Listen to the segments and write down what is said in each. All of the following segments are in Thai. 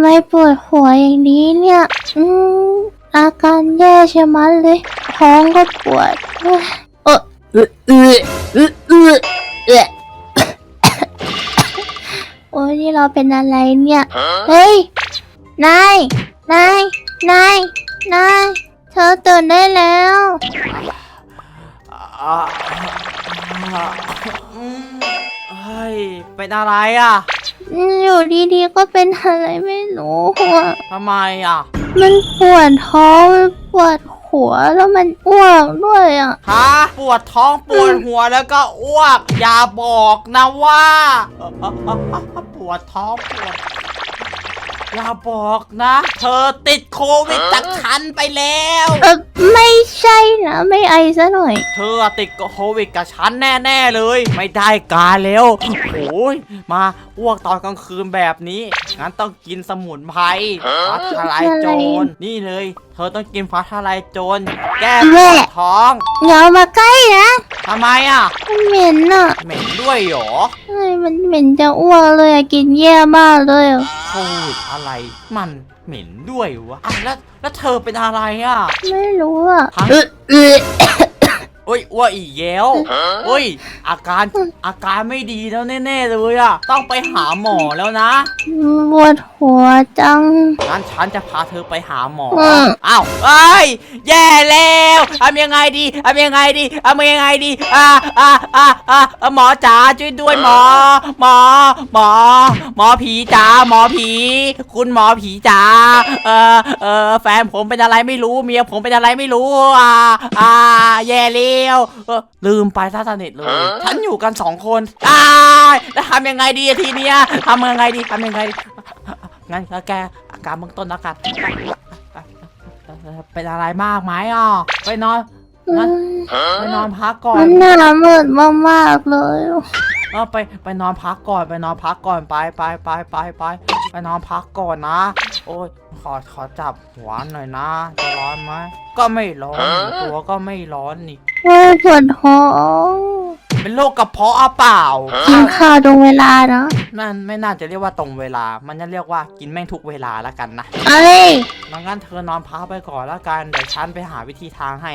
ไมปวดหัวอย่างนี้เนี่ย อืมอาการแย่ใช่ไหมเลย ท้องก็ปวดเอ้ยเออเออเออเออเออเออโอ้ยนี่เราเป็นอะไรเนี่ย เฮ้ย นาย นาย นาย นาย เธอตื่นได้แล้ว อ่าอืมเฮ้ยเป็นอะไรอะ อยู่ดีๆก็เป็นอะไรไม่รู้อะทำไมอะมันปวดท้องมันปวดหัวแล้วมันอ้วกด้วยอะฮะปวดท้องปวดหัวแล้วก็อ้วก อย่าบอกนะว่าเอ่อเอ่อเอ่อเอ่อปวดท้องปวด อย่าบอกนะ เธอติดโควิดจากฉันไปแล้ว เออไม่ใช่นะ ไม่ไอซะหน่อย เธอติดโควิดกับฉันแน่ๆเลย ไม่ได้การแล้วโอ้ยมาอ้วกตอนกลางคืนแบบนี้งั้นต้องกินสมุนไพรฟ้าทลายโจรนี่เลย เธอต้องกินฟ้าทลายโจรแก้ปวดท้องอย่าเอามาใกล้นะทำไมอะมันเหม็นอะเหม็นด้วยเหรอเฮ้ยมันเหม็นจะอ้วกเลยอะกินแย่มากเลยอะ โควิดอะไร มันเหม็นด้วยวะอะแล้วแล้วเธอเป็นอะไรอะ ไม่รู้อะทั้งเออ เออโอ้ยอ้วกอีกแล้วโอ้ย อาการอาการไม่ดีแล้วแน่ๆเลยอะต้องไปหาหมอแล้วนะปวดหัวจัง งั้นฉันจะพาเธอไปหาหมอ อืม อ้าวเอ้ย แย่แล้วทำยังไงดีทำยังไงดีทำยังไงดี อ่าอ่าอ่าอ่าหมอจ๋าช่วยด้วยหมอ หมอ หมอ หมอผีจ๋า หมอผี คุณหมอผีจ๋า เออเออแฟนผมเป็นอะไรไม่รู้ เมียผมเป็นอะไรไม่รู้ อ่าอ่าแย่แล้วเออลืมไปซะสนิทเลย ฉันอยู่กันสองคนอ้ายแล้วทำยังไงดีอะทีเนี้ยทำยังไงดีทำยังไงดีงั้นก็แกอาการเบื้องต้นแล้วกันเป็นอะไรมากไหมอะไปนอนงั้นไปนอนพักก่อมันนหน้ามืดมากๆเลยเออไปไปนอนพักก่อนไปนอนพักก่อนไปไปไปไปไปไปนอนพักก่อนนะ โอ้ยขอขอจับหัวหน่อยนะจะร้อนไหมก็ไม่ร้อนตัวก็ไม่ร้อนนี่ เฮ้ยปวดท้องเป็นโรคกระเพาะอะเปล่า กินข้าวตรงเวลานะนั่นไม่น่าจะเรียกว่าตรงเวลา มันจะเรียกว่ากินแม่งทุกเวลาแล้วกันนะเอ้ยงั้นเธอนอนพักไปก่อนแล้วกัน เดี๋ยวฉันไปหาวิธีทางให้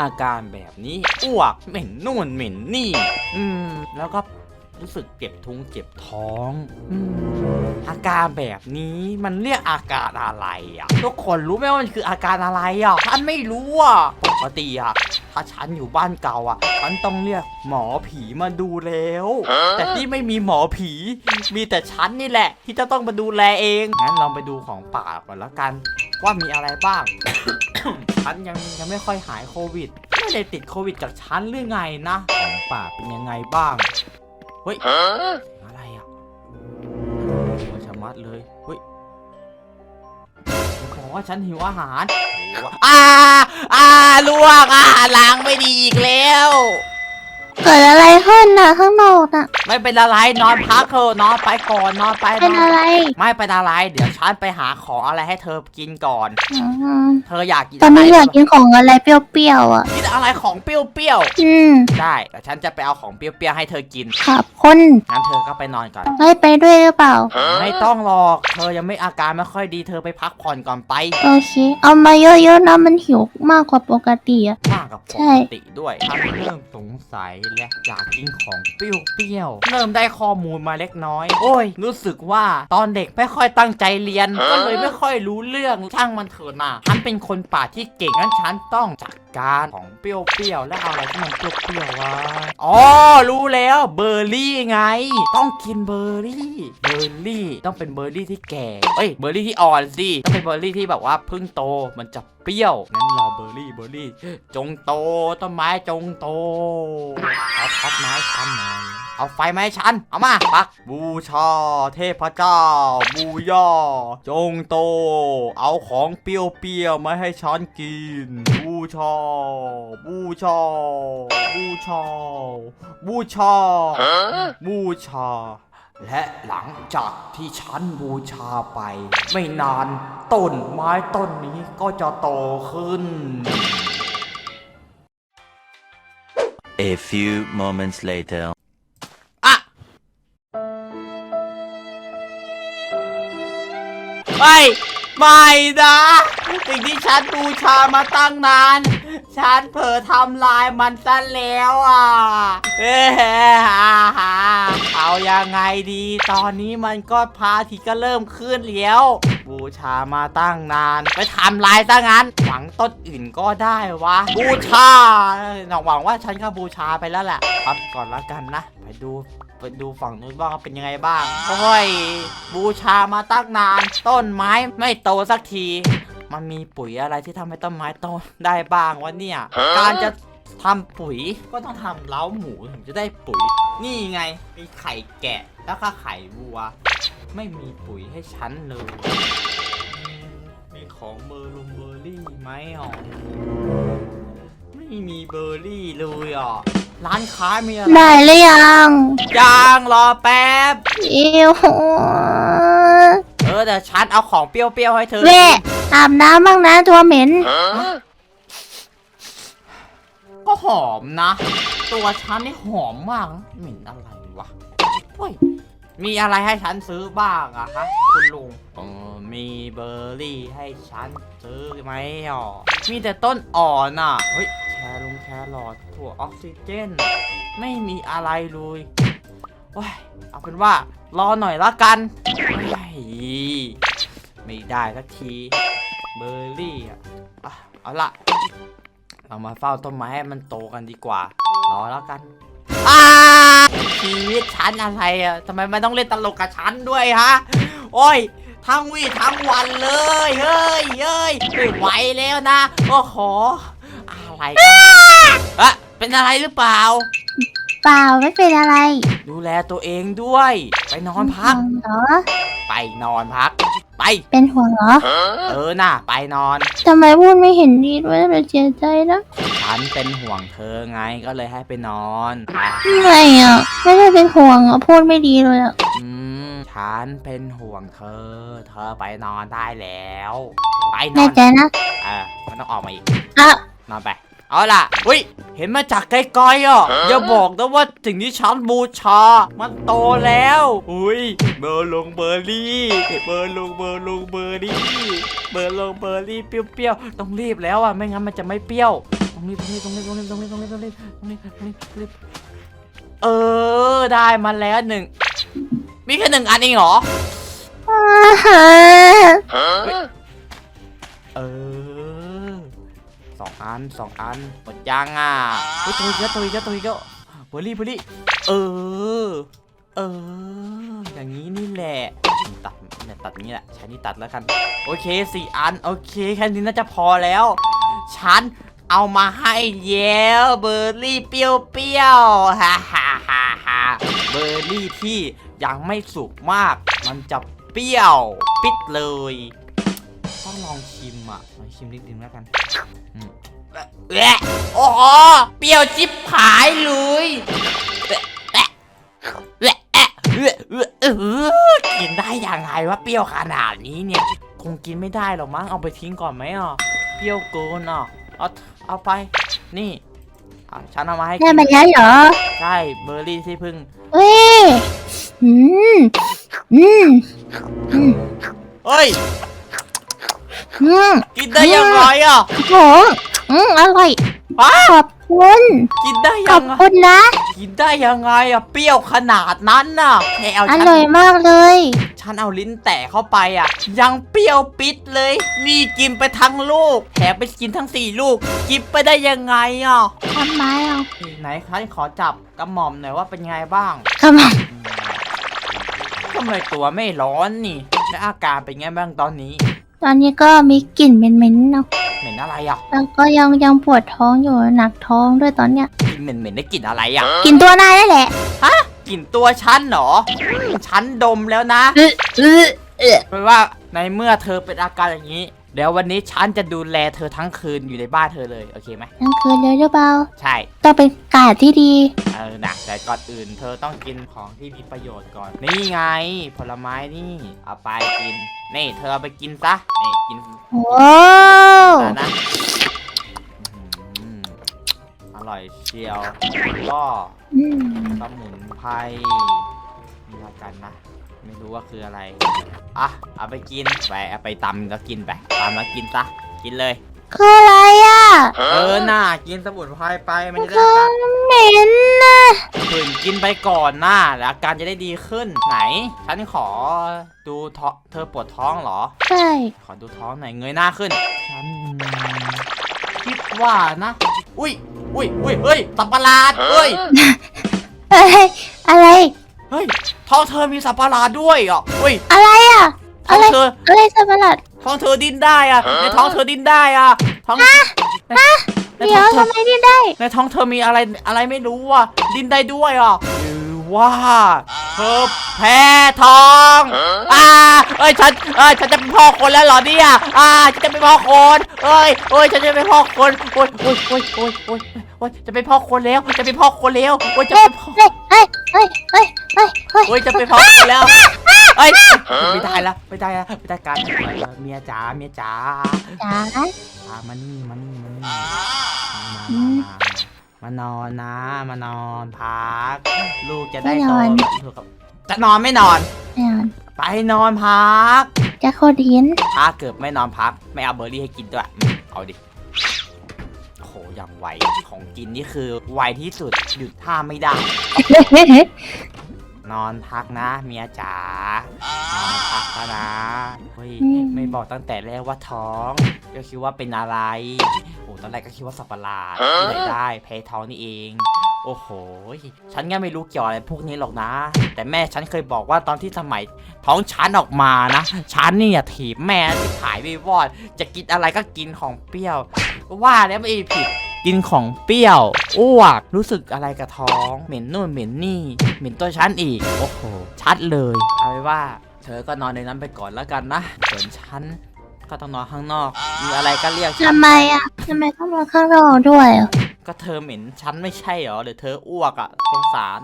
อาการแบบนี้อ้วกเหม็นนู่นเหม็นนี่ อืม แล้วก็ รู้สึกเจ็บทุงเจ็บท้องอืมอาการแบบนี้มันเรียกอาการอะไรอะทุกคนรู้ไหมว่ามันคืออาการอะไรอะฉันไม่รู้อะปกติอะถ้าฉันอยู่บ้านเก่าอะฉันต้องเรียกหมอผีมาดูแล้ว แต่ที่ไม่มีหมอผี มีแต่ฉันนี่แหละ ที่จะต้องมาดูแลเองงั้นเราไปดูของป่าก่อนแล้วกัน ว่ามีอะไรบ้าง ฉันยังยังไม่ค่อยหายโควิด ไม่ได้ติดโควิดจากฉันหรือไงนะของป่าเป็นยังไงบ้าง เฮ้ย อะไรอะโอ้ยชะมัดเลย เฮ้ยบอกว่าฉันหิวอาหารโอ้โหอ่าอ่าลวกอ่าล้างไม่ดีอีกแล้ว เกิดอะไรขึ้นน่ะข้างนอกน่ะ ไม่เป็นอะไรนอนพักเถอะนอนไปก่อนนอนไปเป็นนอนอะไรไม่เป็นอะไรเดี๋ยวฉันไปหาของอะไรให้เธอกินก่อน อืมเธออยากกินตอนนี้ะไรอยากกินของอะไรเปรี้ยวๆอะ กินอะไรของเปรี้ยวอืมๆได้แต่ฉันจะไปเอาของเปรี้ยวๆให้เธอกินขอบคนงั้นเธอก็ไปนอนก่อน ให้ไปด้วยหรือเปล่า ไม่ต้องหรอก เธอยังไม่อาการไม่ค่อยดีเธอไปพักผ่อนก่อนไปโอเค เอามาเยอะๆนะมันหิวมากกว่าปกติอะ มากกับปใช่กติด้วยฉันเริ่มสงสัยและอยากกินของเปรี้ยวๆเริ่มได้ข้อมูลมาเล็กน้อย โอ้ย รู้สึกว่าตอนเด็กไม่ค่อยตั้งใจเรียน ก็เลยไม่ค่อยรู้เรื่องช่างมันเถอะนะฉันเป็นคนป่าที่เก่งงั้นฉันต้องจัดการของเปรี้ยวๆแล้วเอาอะไรที่มันเปรี้ยวๆวะอ๋อรู้แล้วเบอร์รี่ไง ต้องกินเบอร์รี่เบอร์รี่ต้องเป็นเบอร์รี่ที่แก่เอ้ยเบอร์รี่ที่อ่อนสิต้องเป็นเบอร์รี่ที่แบบว่าเพิ่งโตมันจะเปรี้ยวงั้นรอเบอร์รี่เบอร์รี่จงโตต้นไม้จงโตเอาพัดไม้ทั้งน่อย เอาไฟไม้ชัน เอามาปัก บูชาเทพเจ้า บูย่าจงโต เอาของเปรี้ยวๆมาให้ฉันกิน บูชา บูชา บูชา บูชา บูชา และหลังจากที่ฉันบูชาไป ไม่นานต้นไม้ต้นนี้ก็จะโตขึ้น A few moments later. ไม่ไม่นะ สิ่งที่ฉันบูชามาตั้งนาน ฉันเผลอทำลายมันซะแล้วอะเอ้ฮ่าฮ่าเอายังไงดี ตอนนี้มันก็พาทิตย์ก็เริ่มขึ้นแล้ว บูชามาตั้งนาน ไปทำลายซะงั้น หวังต้นอื่นก็ได้วะ บูชาหวังว่าฉันก็บูชาไปแล้วแหละครับก่อนละกันนะ ไปดู ไปดูฝั่งนู้นบ้างว่าเป็นยังไงบ้างโอ้ยบูชามาตั้งนาน ต้นไม้ไม่โตสักที มันมีปุ๋ยอะไรที่ทำให้ต้นไม้โตได้บ้างวะเนี่ย การจะทำปุ๋ยก็ต้องทำเล้าหมูถึงจะได้ปุ๋ย นี่ไงมีไข่แกะแล้วก็ไข่วัว ไม่มีปุ๋ยให้ฉันเลยอืมมีของเบอร์ลงเบอร์รี่ไหมอะไม่มีเบอร์รี่เลยอะ ร้านค้ามีอะไรได้หรือยังยังรอแป๊บเอิวเออแต่ฉันเอาของเปรี้ยวๆให้เธอเว่อาบน้ำบ้างนะตัวเหม็น ก็หอมนะ ตัวฉันนี่หอมมากนะเหม็นอะไรวะเฮ้ย มีอะไรให้ฉันซื้อบ้างอะคะคุณลุงเออมีเบอร์รี่ให้ฉันซื้อไหมอะมีแต่ต้นอ่อนอะเฮ้ยแครุงแครอทถั่วออกซิเจน ไม่มีอะไรเลยโอ้ยเอาเป็นว่ารอหน่อยละกันเฮ้ไม่ได้สักทีเบอร์รี่อะอะเอาละเรามาเฝ้าต้นไม้ให้มันโตกันดีกว่า รอแล้วกันอ้า ชีวิตฉันอะไรอะทำไมมันต้องเล่นตลกกับฉันด้วยฮะ โอ้ย ทั้งวี่ทั้งวันเลย เฮ้ยเฮ้ยไม่ไหวแล้วนะ โอ้โห อะไรกันอะเป็นอะไรหรือเปล่า เปล่าไม่เป็นอะไรดูแลตัวเองด้วย ไปนอนพักห่วงเหรอ ไปนอนพัก ไป เป็นห่วงเหรอ เออน่ะไปนอน ทำไมพูดไม่เห็นดีด้วยเราเสียใจนะฉันเป็นห่วงเธอไงก็เลยให้ไปนอนไปไม่อะ ไม่ได้เป็นห่วงอะ พูดไม่ดีเลยอะ อืมฉันเป็นห่วงเธอ เธอไปนอนได้แล้ว ไปนแน่อนใจนะ เออมันต้องออกมาอีก อะ นอนไป เอาล่ะอุ้ยเห็นมาจากไกลๆอะอย่าบอกนะว่าสิ่งที่ฉันบูชา มันโตแล้วอุ้ยเบอร์ลงเบอร์รี่เบอร์ลงเบอร์ลงเบอร์รี่เบอร์ลงเบอร์รี่เปรี้ยวๆต้องรีบแล้วอะไม่งั้นมันจะไม่เปรี้ยวต้องรีบต้องรีบต้องรีบต้องรีบต้องรีบต้องรีบต้องรีบต้องรีบต้องรีบต้องรีบเออได้มาแล้วหนึ่งมีแค่หนึ่งอันเองเหรอเออ สองอันสองอันหมดยังอะเฮ้ยตัวอีกแล้วตัวอีกแล้วตัวอีกแล้วบอร์รี่บอร์รี่เออ เออ อย่างนี้นี่แหละ ตัดเนี่ยตัดนี้แหละใช้นี่ตัดแล้วกัน โอเคสี่อัน โอเคแค่นี้น่าจะพอแล้ว ฉันเอามาให้เยวเบอร์รี่เปรี้ยวๆฮ่าฮ่าฮ่าฮ่าเบอร์รี่ที่ยังไม่สุกมาก มันจะเปรี้ยว ปิดเลย ต้องลองชิมอะ ชิมนิดนึงแล้วกันอืมแอะโอ้โหเปรี้ยวจิบหายเลยแอะแอะแอะแอะแอะเออกินได้ยังไงวะเปรี้ยวขนาดนี้เนี่ย คงกินไม่ได้หรอกมั้งเอาไปทิ้งก่อนไหมอะเปรี้ยวเกินอะเอาเอาไป นี่อะฉันเอามาให้ได้กินมาแล้วเหรอใช่เบอร์รี่ที่เพึ่ง เว้ยอืมอืมอืมเฮ้ย อืมกินได้ยังไงอะโหอืมอร่อย ฮะขอบคุณ กินได้ขยัอบงไงคุณนะ กินได้ยังไงอะเปรี้ยวขนาดนั้นน่ะแค่เอาอฉันร่อยมากเลย ฉัฉันเอาลิ้นแตะเข้าไปอะ ยังเปรี้ยวปิดเลย นี่กินไปทั้งลูกแถมไปกินทั้งสี่ลูก กินไปได้ยังไงอะทำไมอะไหนคะขอจับกระหม่อมหน่อยว่าเป็นไงบ้างทำไมทำไมตัวไม่ร้อนนี่และอาการเป็นไงบ้างตอนนี้ ตอนนี้ก็มีกลิ่นเหม็นๆเนาะเหม็นอะไรอะแล้วก็ยังยังปวดท้องอยู่หนักท้องด้วยตอนเนี้ยกินเหม็นเหม็นได้กลิ่นอะไรอะกินตัวนายนั่นแหละกลิ่นตัวฉันเหรออืมฉันดมแล้วนะเออเออเออเพราะว่าในเมื่อเธอเป็นอาการอย่างนี้ เดี๋ยววันนี้ฉันจะดูแลเธอทั้งคืนอยู่ในบ้านเธอเลยโอเคไหมทั้งคืนเลยหรือเปล่าใช่ต้องเป็นกาดที่ดี เออนะแต่ก่อนอื่น เธอต้องกินของที่มีประโยชน์ก่อน นี่ไง ผลไม้นี่ เอาไปกิน นี่ เธอเอาไปกินซะ นี่กินโอ้ซะนะอื้อหืออร่อยเชียวก็อืม สมุนไพรนี่ละกันนะ ไม่รู้ว่าคืออะไร อะ เอาไปกิน ไปเอาไปตำก็กินไปตำแล้วกินซะ กินเลย คืออะไรอะเออน่ากินสมุนไพรไป มันจะได้คืออาการเหม็นนะตื่นกินไปก่อนนะแล้วอาการจะได้ดีขึ้น ไหน ฉันขอดูท้องเธอปวดท้องเหรอ ใช่ ขอดูท้องหน่อยเงยหน้าขึ้น ฉันคิดว่านะ อุ้ย อุ้ยอุ้ยเฮ้ยสับประหลาดเฮ้ยอะไรอะไร เฮ้ยท้องเธอมีสับประหลาดด้วยอะอุ้ยอะไรอะท้องอะไรเธออะไรสับประหลาดท้องเธอดิ้นได้อะในท้องเธอดิ้นได้อะท้องในในเดี๋ท้ยอวงเธอทำไมที่ได้ในท้องเธอมีอะไรอะไรไม่รู้อะดิ้นได้ด้วยอะหรือ ว่า เธอแพ้ท้องอ่าเอ้ยฉันเอ้ยฉันจะเป็นพ่อคนแล้วเหรอเนี่ยอ่าฉันจะเป็นพ่อคนเอ้ยเอ้ยฉันจะเป็นพ่อคนโอ้ยโอ้ยโอ้ยโอ้ยโอ้ยโอ้ยจะเป็นพ่อคนแล้วจะเป็นพ่อคนแล้วโอ้ยจะเป็นพ่อเฮ้ยเฮ้ยเฮ้ยเฮ้ยเฮ้ยเฮ้ยโอ้ยจะเป็นพ่อคนแล้วเอ้ยไม่ได้ละไม่ได้ละไม่ได้การเมียจ๋าเมียจ๋าจ๋าอ่ามานี่มานี่มานี่อื มมานอนนะ มานอนพัก ลูกจะได้ไม่โตนอนลูกกับจะนอนไม่นอน แน่นอนไปนอนพัก จะโคตรหินถ้าเกิดไม่นอนพัก ไม่เอาเบอร์รี่ให้กินด้วยอืมเอาดิโอ้โหอย่างไวของกินนี่คือไวที่สุดหยุดท่าไม่ได้ นอนพักนะเมียจ๋านอนพักแล้วนะเฮ้ยอืมไม่บอกตั้งแต่แรกว่าท้อง ก็คิดว่าเป็นอะไรโอ้ตอนแรกก็คิดว่าสับประหลาดที่ไหนได้แพ้ท้องนี่เอง โอ้โห ฉันก็ไม่รู้เกี่ยวอะไรพวกนี้หรอกนะ แต่แม่ฉันเคยบอกว่าตอนที่สมัยท้องฉันออกมานะฉันเนี่ยถีบแม่ที่ขายไม่วอด จะกินอะไรก็กินของเปรี้ยว ว่าแล้วไม่ผิด กินของเปรี้ยว อ้วก รู้สึกอะไรกับท้อง เหม็นนู่นเหม็นนี่ เหม็นตัวฉันอีก โอ้โห ชัดเลย เอาไว้ว่า เธอก็นอนในนั้นไปก่อนแล้วกันนะส่วนฉันก็ต้องนอนข้างนอก มีอะไรก็เรียกฉันทำไมอะทำไมต้องมาข้างนอกด้วยอะก็เธอเหม็นฉันไม่ใช่เหรอหรือเธออ้วกอะสงสาร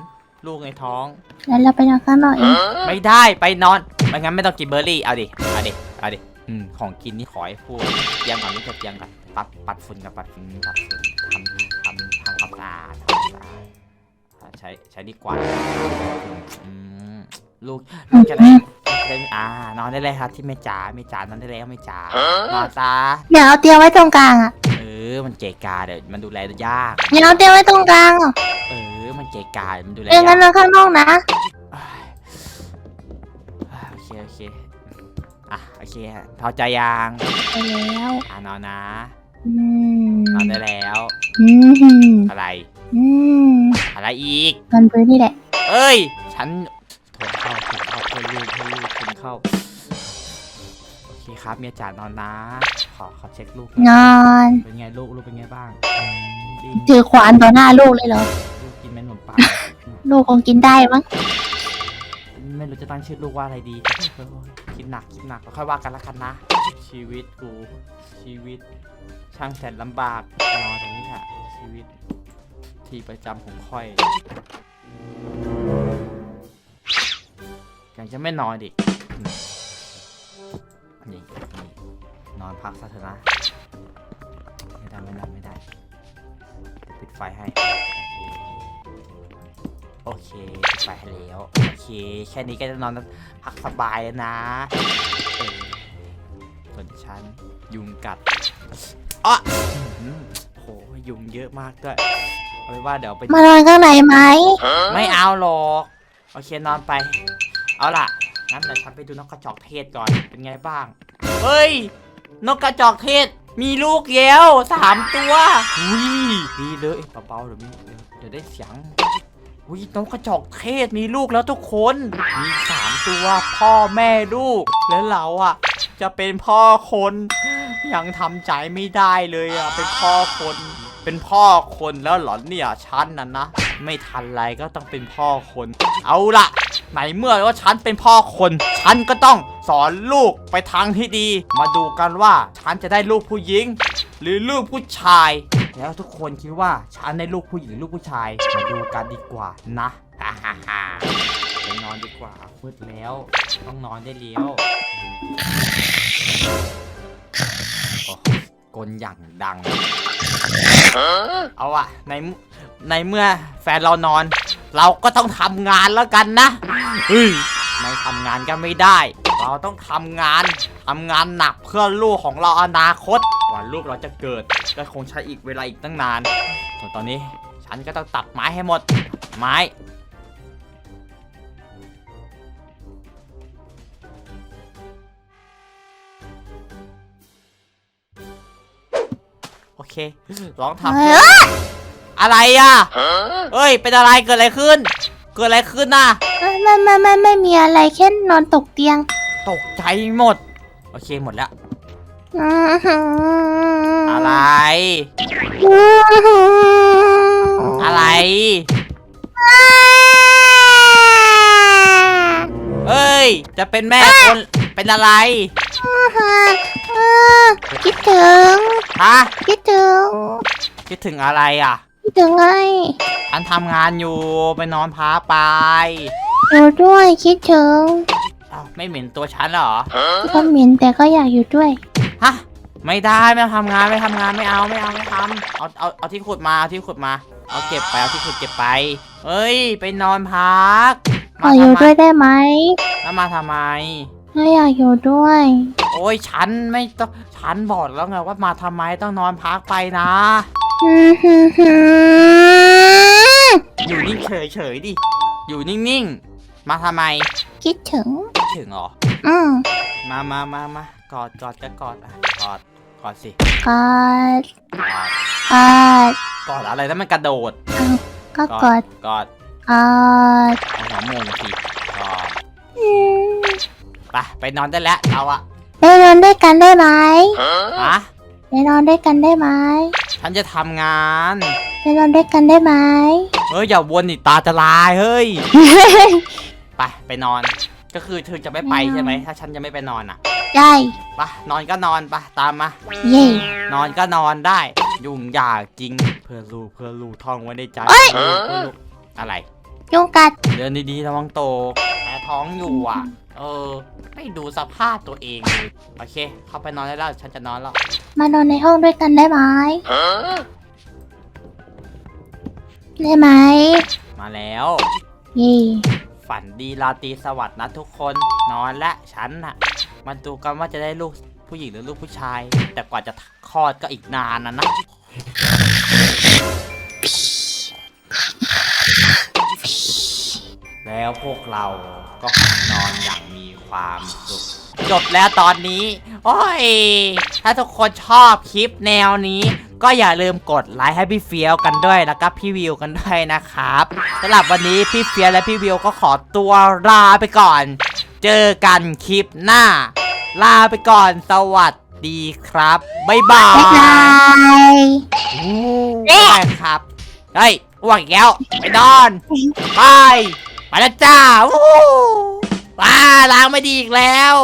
ลูกในท้อง แล้วเราไปนอนข้างนอกเองไม่ได้ไปนอนไม่งั้นไม่ต้องกินเบอร์รี่เอาดิเอาดิเอาดิ อืมของกินนี่ขอให้พูดเตรียมก่อนนี่จะเตรียมก่อนปัดปัดฝุ่นกับปัดฝุ่นปัดฝุ่นทำทำทำความสะอาดทำความสะอาดอ่าใช้ใช้ดีกว่าอืมลูกลูกจะได้ได้อ่านอนได้เลยครับที่แม่จ๋าแม่จ๋านอนได้แล้วแม่จ๋านอนซะเดี๋ยวเอาเตียงไว้ตรงกลางอะเออมันเกะกาเดี๋ยวมันดูแลยาก เดี๋ยวเอาเตียงไว้ตรงกลางอะเออ มันเกะกามันดูแลเตียงยากักนนอนข้างนอกนะอ่าโอเคโอเค อะโอเคพอใจยังไปแล้วอะนอนนะอืมนอนได้แล้ว อืมอะไร อืมอะไรอีกมันพื้นนี่แหละเอ้ย ฉันโทรเข้าโทรเข้าเพื่อนลูกเพื่อนลูกคุณเข้าโอเคครับเมียจ๋านอนนะ ขอขอเช็คลูกหนน่อยอนเป็นไงลูกลูกเป็นไงบ้างอืมดีถือขวานต่อหน้าลูกเลยเหรอลูกกินเม็ดขนมปัง ลูกคงกินได้มั้ง ไม่รู้จะตั้งชื่อลูกว่าอะไรดีคิดหนักคิดหนักค่อยว่ากันละกันนะ ชีวิตกูชีวิต ช่างแสนลำบากนอนตรงนี้ค่ะ ชีวิต ที่ประจำของค่อยยังจะไม่นอนดินี่นี่นอนพักซะเถอะนะ ไม่ได้ไม่ได้ไม่ได้เดี๋ยวปิดไฟให้ โอเคปิดไฟให้แล้ว แค่นี้ก็จะนอนพักสบายแล้วนะเออส่วนฉันยุงกัดอะอื้อหือโหยุงเยอะมากด้วยเอาไว้ว่าเดี๋ยวไปมานอนข้างในไหมไม่เอาหรอกโอเคนอนไป เอาล่ะงั้นเดี๋ยวฉันไปดูนกกระจอกเทศก่อนเป็นไงบ้างเฮ้ย นกกระจอกเทศมีลูกแล้วสามตัวอุ้ยดีเลยเบาๆเดี๋ยวมีเดี๋ยวได้เสียง อุ้ยนกกระจอกเทศมีลูกแล้วทุกคน มีสามตัวพ่อแม่ลูก แล้วเราอะ จะเป็นพ่อคน ยังทำใจไม่ได้เลยอะ เป็นพ่อคน เป็นพ่อคนแล้วเหรอเนี่ยฉันน่ะนะ ไม่ทันไรก็ต้องเป็นพ่อคน เอาละไหนเมื่อว่าฉันเป็นพ่อคน ฉันก็ต้องสอนลูกไปทางที่ดี มาดูกันว่าฉันจะได้ลูกผู้หญิง หรือลูกผู้ชาย แล้วทุกคนคิดว่าฉันได้ลูกผู้หญิงลูกผู้ชายมาดูกันดีกว่านะฮ่าฮ่าฮ่าไปนอนดีกว่ามืดแล้ว ต้องนอนได้แล้วโอ้กลอย่างดัง เอาอะในในเมื่อแฟนเรานอน เราก็ต้องทำงานแล้วกันนะเฮ้ยไม่ทำงานก็ไม่ได้ เราต้องทำงานทำงานหนักเพื่อลูกของเราอนาคต กว่าลูกเราจะเกิดก็คงใช้อีกเวลาอีกตั้งนาน ส่วนตอนนี้ฉันก็ต้องตัดไม้ให้หมด ไม้โอเคลองทำเฮ้ยอะไรอะเอ้ย เป็นอะไรเกิดอะไรขึ้น เกิดอะไรขึ้นน่ะ ไม่ไม่ไม่ไม่ไม่มีอะไรแค่นอนตกเตียง ตกใจหมด โอเคหมดแล้ว อะไร อะไร เอ้ย จะเป็นแม่คน เป็นอะไร คิดถึง ฮะ คิดถึง คิดถึงอะไรอะ คิดถึงไงฉันทำงานอยู่ ไปนอนพักไปอยู่ด้วยคิดถึงอ้าวไม่เหม็นตัวฉันเหรอ ก็เหม็นแต่ก็อยากอยู่ด้วย ฮะ ไม่ได้ไม่ทำงานไม่ทำงานไม่เอาไม่เอาไม่ทำเอาเอาเอาที่ขุดมาเอาที่ขุดมา เอาเก็บไปเอาที่ขุดเก็บไป เอ้ย ไปนอนพักขออยู่ด้วยได้ไหมแล้วมาทำไมไม่อยากอยู่ด้วย โอ้ยฉันไม่ต้องฉันบอกแล้วไงว่ามาทำไมต้องนอนพักไปนะอยู่นิ่งเฉยเฉยๆดิอยู่นิ่งๆ มาทำไม คิดถึงถึงเหรอ อืมมามามามากอดกอดจะกอดอะกอดกอดสิกอดกอดกอดกอดอะไรแล้วมันกระโดดก็กอดกอดกอดเอาหัวโมงสิกอดอืมไปไปนอนได้แล้วเราอะไปนอนด้วยกันได้ไหมฮะไปนอนด้วยกันได้ไหมฉันจะทำงานไปนอนด้วยกันได้ไหมเฮ้ยอย่าวนดิตาจะลายเฮ้ยไปไปนอน ก็คือเธอจะไม่ไปใช่ไหมถ้าฉันจะไม่ไปนอนอะได้ไปนอนก็นอนไปตามมา เย่นอนก็นอนได้ ยุ่งยากจริง เพื่อลูกเพื่อลูกท่องไว้ในใจเพื่อลูกเพื่อลูกอะไร ยุงกัดเดินดีๆระวังโตแพ้ท้องอยู่อะ เออ ไม่ดูสภาพตัวเองเลยโอเค เข้าไปนอนได้แล้ว ฉันจะนอนแล้ว มานอนในห้องด้วยกันได้ไหมได้ไหมมาแล้ว เย่ ฝันดีราตรีสวัสดิ์นะทุกคน นอนและฉันน่ะ มันดูกันว่าจะได้ลูกผู้หญิงหรือลูกผู้ชาย แต่กว่าจะคลอดก็อีกนานนะนะ แล้วพวกเราก็นอนอย่างมีความสุข จบแล้วตอนนี้ โอ้ย ถ้าทุกคนชอบคลิปแนวนี้ ก็อย่าลืมกดไลค์ให้พี่เฟียวกันด้วยแล้วก็พี่วิวกันด้วยนะครับสำหรับวันนี้พี่เฟียวและพี่วิวก็ขอตัวลาไปก่อน เจอกันคลิปหน้า ลาไปก่อนสวัสดีครับบ๊ายบาบ๊ายบายยอู้ได้ครับเฮ้ยอ้วกอีกแล้วไปนอนไปไปแล้วจ้าวู้ว้าล้างไม่ดีอีกแล้ว